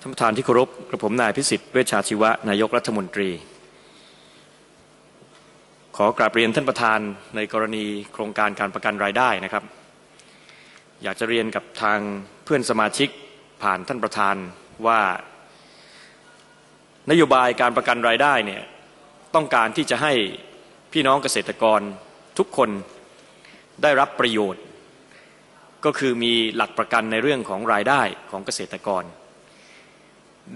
ท่านประธานที่เคารพกระผมนายพิสิทธิ์เวชชาชีวะ นายกรัฐมนตรี ขอกราบเรียนท่านประธานในกรณีโครงการการประกันรายได้นะครับ อยากจะเรียนกับทางเพื่อนสมาชิกผ่านท่านประธานว่า นโยบายการประกันรายได้เนี่ยต้องการที่จะให้พี่น้องเกษตรกรทุกคนได้รับประโยชน์ ก็คือมีหลักประกันในเรื่องของรายได้ของเกษตรกร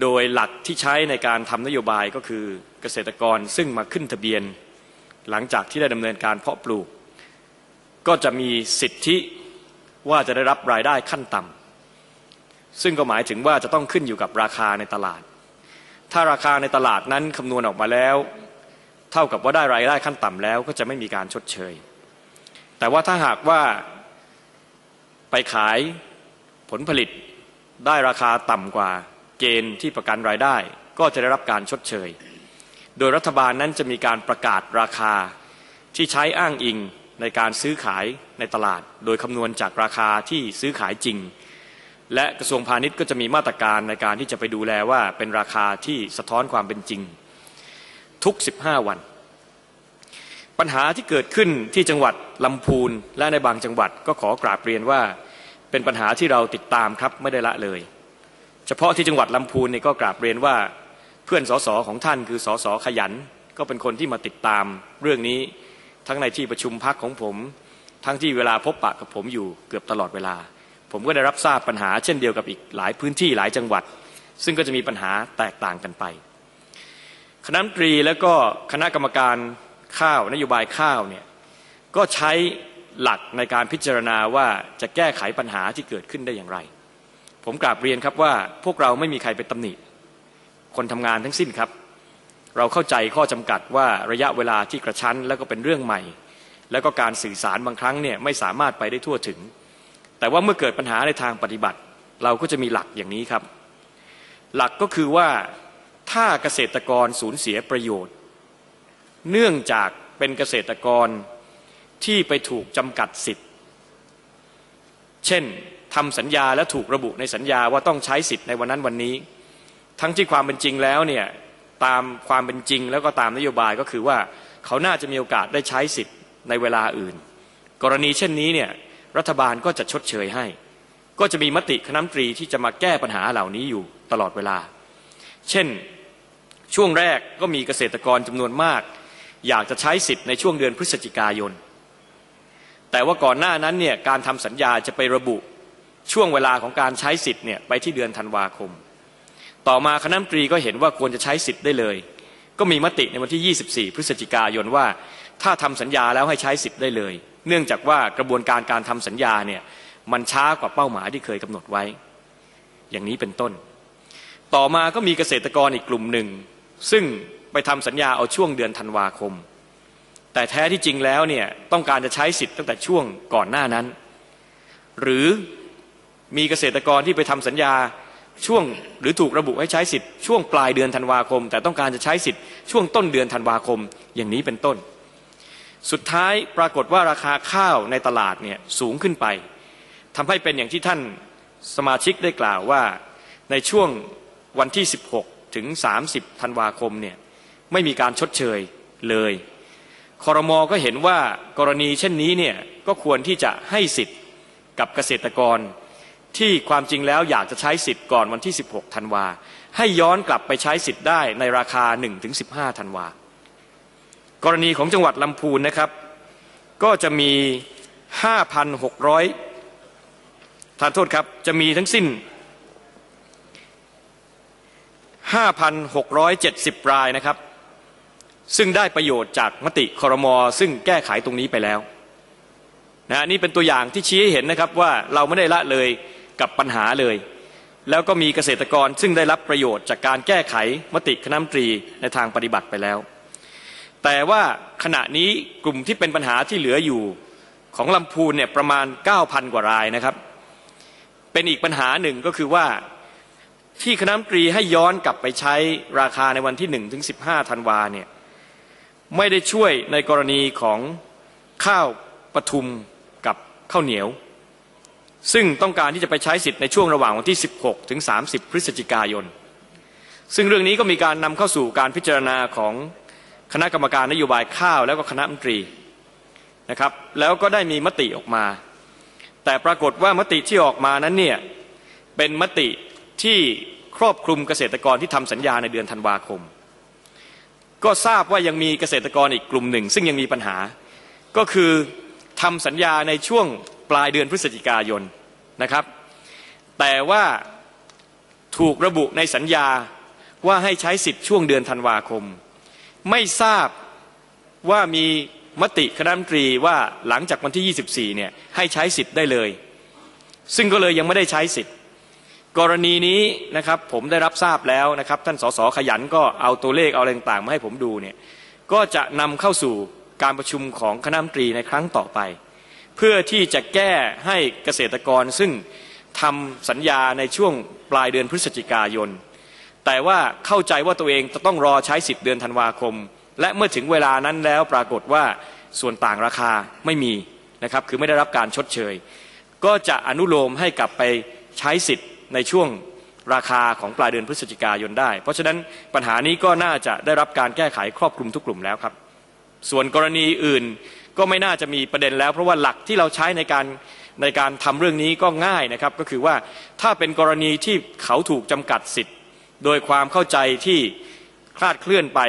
โดยหลักที่ใช้ในการทำนโยบายก็คือเกษตรกรซึ่งมาขึ้นทะเบียน หลังจากที่ได้ดำเนินการเพาะปลูก ก็จะมีสิทธิว่าจะได้รับรายได้ขั้นต่ำซึ่งก็หมายถึงว่าจะต้องขึ้นอยู่กับราคาในตลาด ถ้าราคาในตลาดนั้นคำนวณออกมาแล้ว เท่ากับว่าได้รายได้ขั้นต่ำแล้วก็จะไม่มีการชดเชย แต่ว่าถ้าหากว่าไปขายผลผลิตได้ราคาต่ำกว่า เกณฑ์ที่ประกันรายได้ ก็จะได้รับการชดเชย โดยรัฐบาลนั้นจะมีการประกาศราคาที่ใช้อ้างอิงในการซื้อขายในตลาด โดยคำนวณจากราคาที่ซื้อขายจริง และกระทรวงพาณิชย์ก็จะมีมาตรการในการที่จะไปดูแลว่าเป็นราคาที่สะท้อนความเป็นจริง ทุก 15 วัน ปัญหาที่เกิดขึ้นที่จังหวัดลำพูนและในบางจังหวัดก็ขอกราบเรียนว่า เป็นปัญหาที่เราติดตามครับไม่ได้ละเลย เฉพาะที่จังหวัดลำพูนเนี่ยก็กราบเรียนว่าเพื่อนสสของท่านคือสสขยัน ก็เป็นคนที่มาติดตามเรื่องนี้ทั้งในที่ประชุมพักของผม ทั้งที่เวลาพบปะกับผมอยู่เกือบตลอดเวลา ผมก็ได้รับทราบปัญหาเช่นเดียวกับอีกหลายพื้นที่หลายจังหวัด ซึ่งก็จะมีปัญหาแตกต่างกันไปคณะมตรีและก็คณะกรรมการข้าวนโยบายข้าวเนี่ยก็ใช้หลักในการพิจารณาว่าจะแก้ไขปัญหาที่เกิดขึ้นได้อย่างไร ผมกราบเรียนครับว่าพวกเราไม่มีใครไปตำหนิคนทำงานทั้งสิ้นครับ เราเข้าใจข้อจำกัดว่าระยะเวลาที่กระชั้นแล้วก็เป็นเรื่องใหม่ แล้วก็การสื่อสารบางครั้งเนี่ยไม่สามารถไปได้ทั่วถึง แต่ว่าเมื่อเกิดปัญหาในทางปฏิบัติ เราก็จะมีหลักอย่างนี้ครับ หลักก็คือว่าถ้าเกษตรกรสูญเสียประโยชน์ เนื่องจากเป็นเกษตรกรที่ไปถูกจำกัดสิทธิ์ เช่น ทำสัญญาและถูกระบุในสัญญาว่าต้องใช้สิทธิ์ในวันนั้นวันนี้ ทั้งที่ความเป็นจริงแล้วเนี่ยตามความเป็นจริงแล้วก็ตามนโยบายก็คือว่าเขาน่าจะมีโอกาสได้ใช้สิทธิ์ในเวลาอื่น กรณีเช่นนี้เนี่ยรัฐบาลก็จะชดเชยให้ ก็จะมีมติคณะมนตรีที่จะมาแก้ปัญหาเหล่านี้อยู่ตลอดเวลา เช่นช่วงแรกก็มีเกษตรกรจำนวนมาก อยากจะใช้สิทธิ์ในช่วงเดือนพฤศจิกายน แต่ว่าก่อนหน้านั้นเนี่ยการทำสัญญาจะไประบุ ช่วงเวลาของการใช้สิทธิ์เนี่ยไปที่เดือนธันวาคม ต่อมาคณะมนตรีก็เห็นว่าควรจะใช้สิทธิ์ได้เลย ก็มีมติในวันที่ 24 พฤศจิกายนว่า ถ้าทำสัญญาแล้วให้ใช้สิทธิ์ได้เลย เนื่องจากว่ากระบวนการการทำสัญญาเนี่ยมันช้ากว่าเป้าหมายที่เคยกำหนดไว้ อย่างนี้เป็นต้น ต่อมาก็มีเกษตรกรอีกกลุ่มหนึ่ง ซึ่งไปทำสัญญาเอาช่วงเดือนธันวาคม แต่แท้ที่จริงแล้วเนี่ยต้องการจะใช้สิทธิ์ตั้งแต่ช่วงก่อนหน้านั้น หรือ มีเกษตรกรที่ไปทำสัญญาช่วงหรือถูกระบุให้ใช้สิทธิ์ช่วงปลายเดือนธันวาคม แต่ต้องการจะใช้สิทธิ์ช่วงต้นเดือนธันวาคมอย่างนี้เป็นต้น สุดท้ายปรากฏว่าราคาข้าวในตลาดเนี่ยสูงขึ้นไปทำให้เป็นอย่างที่ท่านสมาชิกได้กล่าวว่าในช่วงวันที่ 16 ถึง 30 ธันวาคมเนี่ยไม่มีการชดเชยเลยคอรมอก็เห็นว่ากรณีเช่นนี้เนี่ยก็ควรที่จะให้สิทธิ์กับเกษตรกร ที่ความจริงแล้วอยากจะใช้สิทธิ์ก่อนวันที่ 16 ธันวา ให้ย้อนกลับไปใช้สิทธิ์ได้ในราคา 1-15 ธันวา กรณีของจังหวัดลำพูนนะครับ ก็จะมี 5,600 ทานโทษครับ จะมีทั้งสิ้น 5,670 รายนะครับ ซึ่งได้ประโยชน์จากมติคอรมอซึ่งแก้ไขตรงนี้ไปแล้วนะนี่เป็นตัวอย่างที่ชี้ให้เห็นนะครับว่าเราไม่ได้ละเลย กับปัญหาเลย แล้วก็มีเกษตรกรซึ่งได้รับประโยชน์จากการแก้ไขมติคณะมนตรีในทางปฏิบัติไปแล้ว แต่ว่าขณะนี้กลุ่มที่เป็นปัญหาที่เหลืออยู่ของลำพูนเนี่ยประมาณ 9,000 กว่ารายนะครับ เป็นอีกปัญหาหนึ่งก็คือว่าที่คณะมนตรีให้ย้อนกลับไปใช้ราคาในวันที่1ถึง15ธันวาเนี่ยไม่ได้ช่วยในกรณีของข้าวปทุมกับข้าวเหนียว ซึ่งต้องการที่จะไปใช้สิทธิ์ในช่วงระหว่างวันที่ 16 ถึง 30 พฤศจิกายน ซึ่งเรื่องนี้ก็มีการนำเข้าสู่การพิจารณาของคณะกรรมการนโยบายข้าวแล้วก็คณะมนตรีนะครับ แล้วก็ได้มีมติออกมา แต่ปรากฏว่ามติที่ออกมานั้นเนี่ยเป็นมติที่ครอบคลุมเกษตรกรที่ทำสัญญาในเดือนธันวาคม ก็ทราบว่ายังมีเกษตรกรอีกกลุ่มหนึ่ง ซึ่งยังมีปัญหา ก็คือทำสัญญาในช่วง ลายเดือนพฤศจิกายนนะครับ แต่ว่าถูกระบุในสัญญาว่าให้ใช้สิทธิ์ช่วงเดือนธันวาคม ไม่ทราบว่ามีมติคณะรัฐมนตรีว่าหลังจากวันที่ 24 เนี่ยให้ใช้สิทธิ์ได้เลย ซึ่งก็เลยยังไม่ได้ใช้สิทธิ์ กรณีนี้นะครับผมได้รับทราบแล้วนะครับ ท่านสสขยันก็เอาตัวเลขเอาอะไรต่างๆมาให้ผมดูเนี่ยก็จะนำเข้าสู่การประชุมของคณะรัฐมนตรีในครั้งต่อไป เพื่อที่จะแก้ให้เกษตรกรซึ่งทำสัญญาในช่วงปลายเดือนพฤศจิกายน แต่ว่าเข้าใจว่าตัวเองจะต้องรอใช้สิทธิ์เดือนธันวาคม และเมื่อถึงเวลานั้นแล้วปรากฏว่าส่วนต่างราคาไม่มีนะครับคือไม่ได้รับการชดเชย ก็จะอนุโลมให้กลับไปใช้สิทธิ์ในช่วงราคาของปลายเดือนพฤศจิกายนได้ เพราะฉะนั้นปัญหานี้ก็น่าจะได้รับการแก้ไขครอบคลุมทุกกลุ่มแล้วครับ ส่วนกรณีอื่น ก็ไม่น่าจะมีประเด็นแล้ว เพราะว่าหลักที่เราใช้ในการในการทำเรื่องนี้ก็ง่ายนะครับ ก็คือว่าถ้าเป็นกรณีที่เขาถูกจำกัดสิทธิ์ โดยความเข้าใจที่คลาดเคลื่อนไป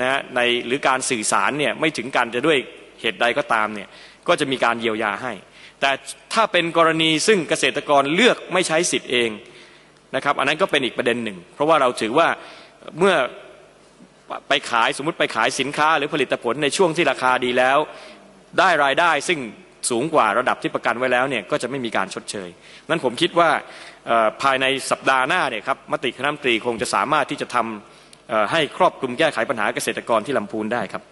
นะฮะในหรือการสื่อสารเนี่ยไม่ถึงกันจะด้วยเหตุใดก็ตามเนี่ยก็จะมีการเยียวยาให้ แต่ถ้าเป็นกรณีซึ่งเกษตรกรเลือกไม่ใช้สิทธิ์เองนะครับ อันนั้นก็เป็นอีกประเด็นหนึ่ง เพราะว่าเราถือว่าเมื่อไปขายสมมติไปขายสินค้าหรือผลิตผลในช่วงที่ราคาดีแล้ว ได้รายได้ซึ่งสูงกว่าระดับที่ประกันไว้แล้วเนี่ยก็จะไม่มีการชดเชยนั้นผมคิดว่าภายในสัปดาห์หน้าเนี่ยครับมติคณะมนตรีคงจะสามารถที่จะทำให้ครอบคลุมแก้ไขปัญหาเกษตรกรที่ลำพูนได้ครับ